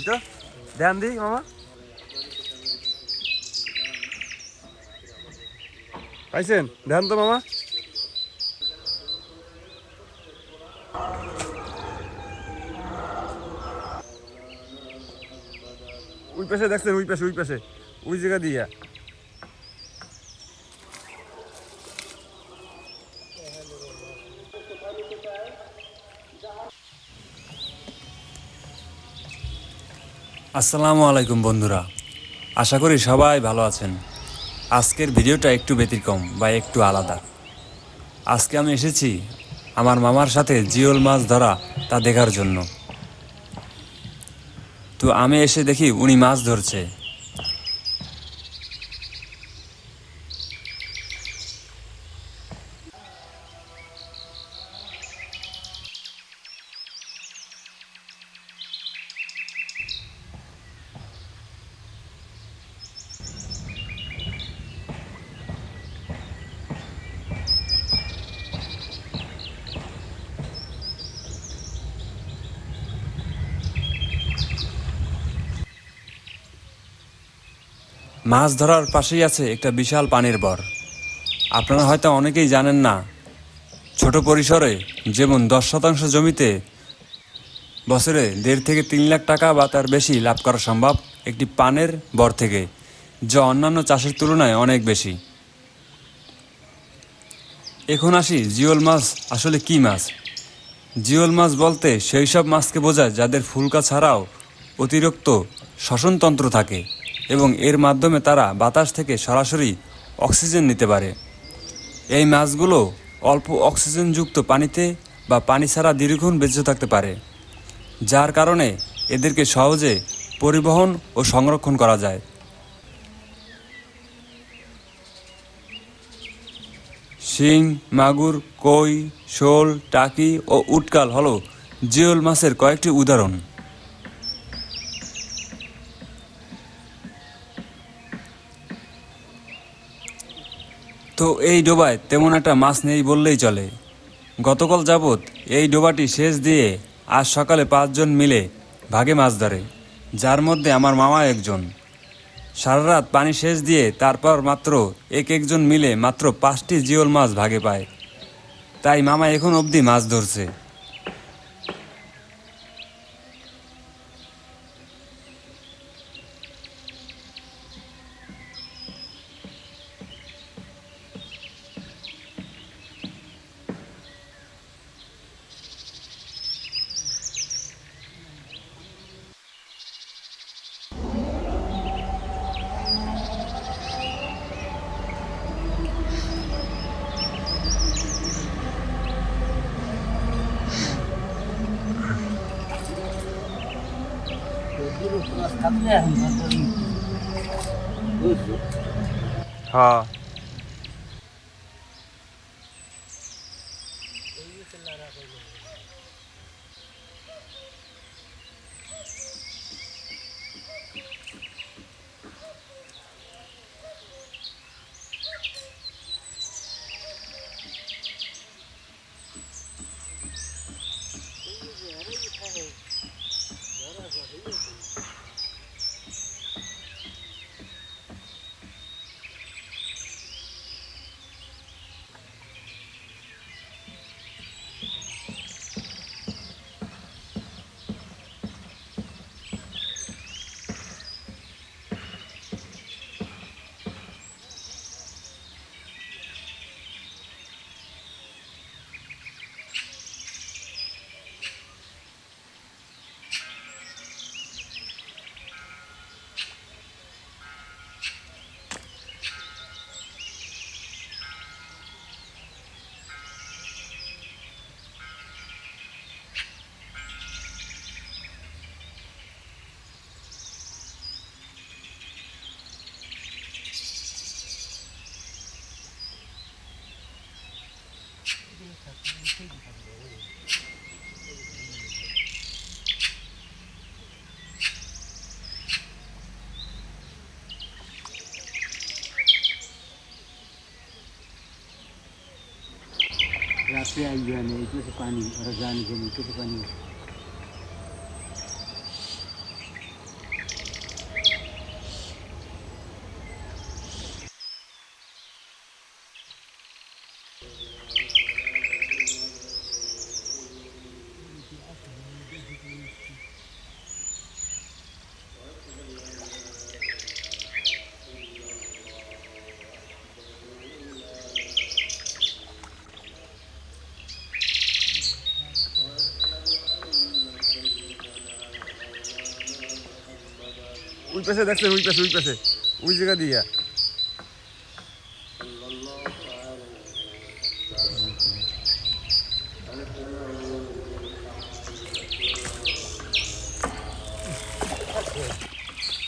এই তো? ধ্যান দি মামা। পাইছেন? ধ্যান তো, মামা। ওই পাশে দেখছেন ওই পাশে ওই পাশে। ওই জায়গা দিয়া। আসসালামু আলাইকুম বন্ধুরা। আশা করি সবাই ভালো আছেন। আজকের ভিডিওটা একটু ব্যতিক্রম বা একটু আলাদা। আজকে আমি এসেছি আমার মামার সাথে জিওল মাছ ধরা তা দেখার জন্য। তো আমি এসে দেখি উনি মাছ ধরছে। মাছ ধরার পাশেই আছে একটা বিশাল পানির বর। আপনারা হয়তো অনেকেই জানেন না, ছোট পরিসরে যেমন দশ শতাংশ জমিতে বছরে দেড় থেকে তিন লাখ টাকা বা তার বেশি লাভ করা সম্ভব একটি পানের বর থেকে, যা অন্যান্য চাষের তুলনায় অনেক বেশি। এখন আসি জিওল মাছ আসলে কি মাছ? জিওল মাছ বলতে সেই সব মাছকে বোঝায় যাদের ফুলকা ছাড়াও অতিরিক্ত শ্বসনতন্ত্র থাকে। এবং এর মাধ্যমে তারা বাতাস থেকে সরাসরি অক্সিজেন নিতে পারে। এই মাছগুলো অল্প অক্সিজেনযুক্ত পানিতে বা পানি ছাড়া দীর্ঘক্ষণ বেঁচে থাকতে পারে, যার কারণে এদেরকে সহজে পরিবহন ও সংরক্ষণ করা যায়। শিং, মাগুর কই শোল, টাকি ও উটকাল হলো জিওল মাছের কয়েকটি উদাহরণ। তো এই ডোবায় তেমন একটা মাছ নেই বললেই চলে। গতকাল যাবৎ এই ডোবাটি শেষ দিয়ে আজ সকালে পাঁচজন মিলে ভাগে মাছ ধরে, যার মধ্যে আমার মামা একজন। সারা রাত পানি শেষ দিয়ে তারপর মাত্র এক একজন মিলে মাত্র পাঁচটি জিওল মাছ ভাগে পায়। তাই মামা এখন অবধি মাছ ধরছে। হ্যাঁ रात्री आई जाने इसमें से पानी और जाने के नीचे से पानी ওই পাশে দেখছেন ওই পাশে ওই পাশে ওই জায়গা দিয়া।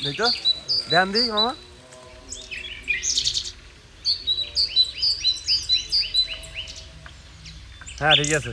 দেখ ধ্যান দিই, মামা। হ্যাঁ ঠিক আছে।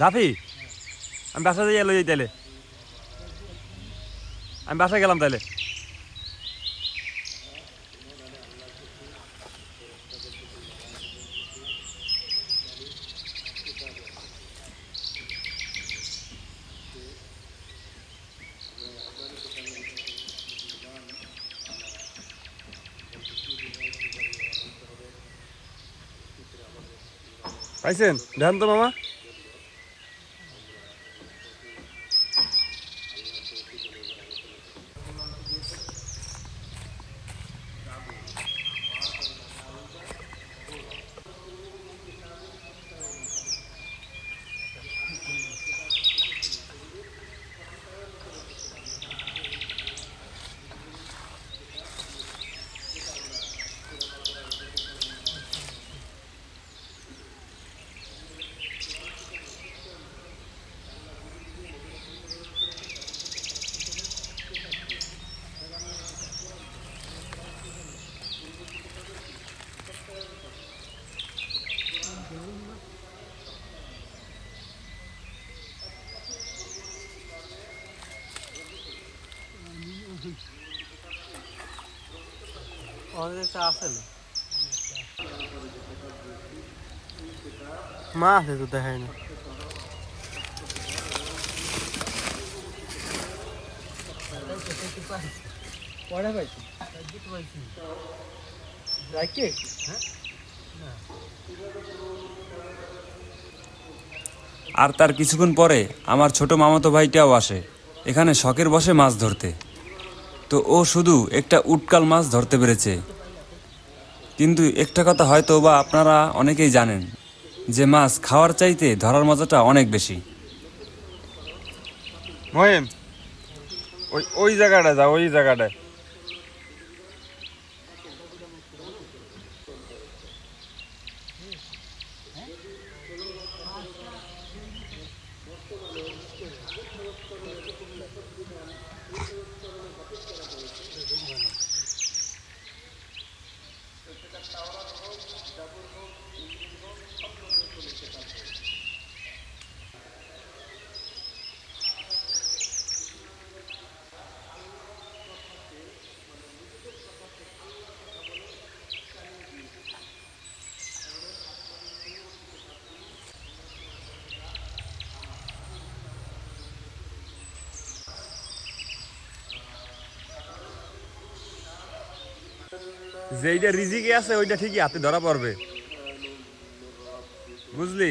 জাফি আমি বাসা যাই এলো যাই তাইলে। আমি বাসায় গেলাম তাইলে। পাইছেন? ধ্যান তো মামা? মা আছে তো দেখায় না। পড়ে পাইছি রাখি আর তার কিছুক্ষণ পরে আমার ছোট মামাতো ভাইটাও আসে। এখানে শখের বসে মাছ ধরতে। তো ও শুধু একটা উটকাল মাছ ধরতে পেরেছে। কিন্তু একটা কথা হয়তো বা আপনারা অনেকেই জানেন যে মাছ খাওয়ার চাইতে ধরার মজাটা অনেক বেশি। ওই ওই জায়গাটা যা ওই জায়গাটায়। যেইটা রিজিকে আছে ওইটা ঠিকই হাতে ধরা পড়বে। বুঝলি?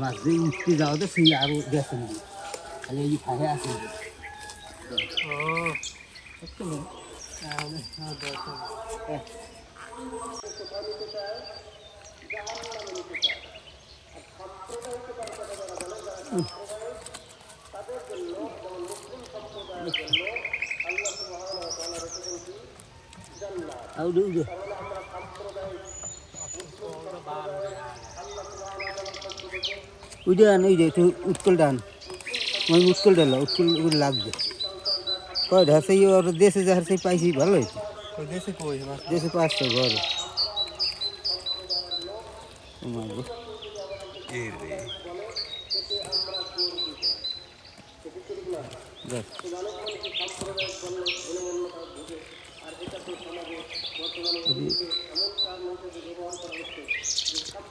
মাছ যে উঠতে যাওয়াতে সেই আরও গেছেন খালি এই খাহে আছে। আর উঠে উঠে উঠে আন ওই যে একটু উৎকল ডান ওই উৎকল ডাল উৎকল ওগুলো লাগবে কয় ঢাসে ওর দেশে যাহার সেই পাইছি ভালো হয়েছে ওই দেশে কই মাছ দেশে পাঁচটা ঘর মারবো দেখ আর আর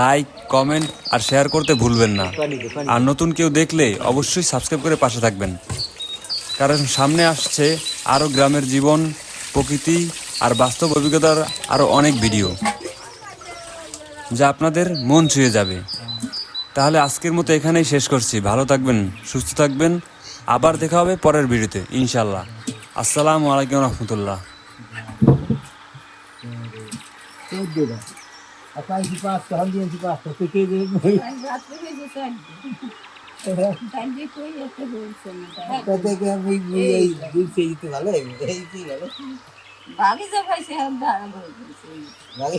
লাইক কমেন্ট আর শেয়ার করতে ভুলবেন না। আর নতুন কেউ দেখলে অবশ্যই সাবস্ক্রাইব করে পাশে থাকবেন। কারণ সামনে আসছে আরও গ্রামের জীবন প্রকৃতি আর বাস্তব অভিজ্ঞতার আরও অনেক ভিডিও যা আপনাদের মন ছুঁয়ে যাবে। তাহলে আজকের মতো এখানেই শেষ করছি। ভালো থাকবেন সুস্থ থাকবেন। আবার দেখা হবে পরের ভিডিওতে ইনশাল্লাহ আসসালামু আলাইকুম রহমতুল্লাহ। চোদ্দটা আর পাইছি পাঁচটা হাম দিয়েছি পাঁচটা পেটে দিয়ে রাত্রে বেজে তাই কই একটা বলছে না তা থেকে আমি এই দুই কেজি তো ভালো। এই কি ভালো? বাকি যা পাইছে দাঁড়া বলছে ভালো